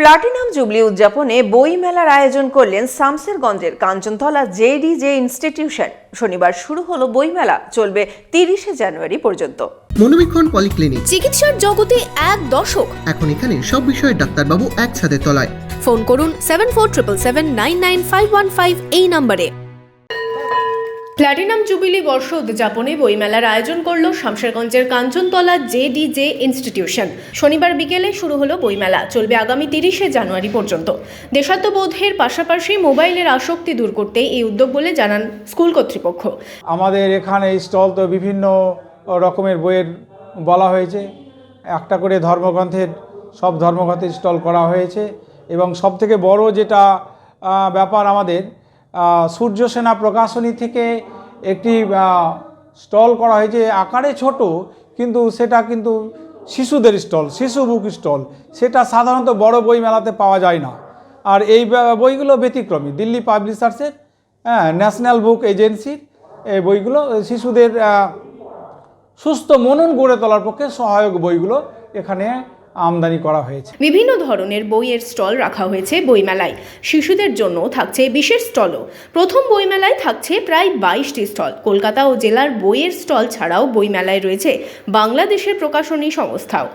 Platinum jubilee উদযাপনে বই মেলার আয়োজন করলেন সামসেরগঞ্জের Kanchantala J D J institution. শনিবার শুরু হলো বইমেলা চলবে তিরিশে জানুয়ারি পর্যন্ত। মনোবীক্ষণ পলিক্লিনিক। চিকিৎসার জগতে এক দশক। এখন এখানে সব বিষয়ে ডাক্তারবাবু একসাথে তলায়। ফোন করুন seven four triple seven nine nine five one five এই নম্বরে। প্ল্যাটিনাম জুবিলি বর্ষ উদযাপনে বইমেলার আয়োজন করল শামশেরগঞ্জের কাঞ্চনতলা জেডিজে ইনস্টিটিউশন। শনিবার বিকেলে শুরু হলো বইমেলা। চলবে আগামী তিরিশে জানুয়ারি পর্যন্ত। দেশাত্মবোধের পাশাপাশি মোবাইলের আসক্তি দূর করতে এই উদ্যোগ বলে জানান স্কুল কর্তৃপক্ষ। আমাদের এখানে স্টল তো বিভিন্ন রকমের বইয়ের বলা হয়েছে। একটা করে ধর্মগ্রন্থের, সব ধর্মগ্রন্থের স্টল করা হয়েছে এবং সবথেকে বড় যেটা ব্যাপার আমাদের আহ, সূর্য সেনা প্রকাশনী থেকে একটি স্টল করা হয়েছে। আকারে ছোট কিন্তু সেটা কিন্তু শিশুদের স্টল শিশু বুক স্টল। সেটা সাধারণত বড় বই মেলাতে পাওয়া যায় না। আর এই বইগুলো ব্যতিক্রমী। দিল্লি পাবলিশার্সের হ্যাঁ ন্যাশনাল বুক এজেন্সির এই বইগুলো। শিশুদের সুস্থ মনন গড়ে তোলার পক্ষে সহায়ক বইগুলো এখানে আমদানি করা হয়েছে। বিভিন্ন ধরনের বইয়ের স্টল রাখা হয়েছে বইমেলায়। শিশুদের জন্য থাকছে বিশেষ স্টলও। প্রথম বইমেলায় থাকছে প্রায় বাইশটি স্টল। কলকাতা ও জেলার বইয়ের স্টল ছাড়াও বইমেলায় রয়েছে বাংলাদেশের প্রকাশনী সংস্থাও।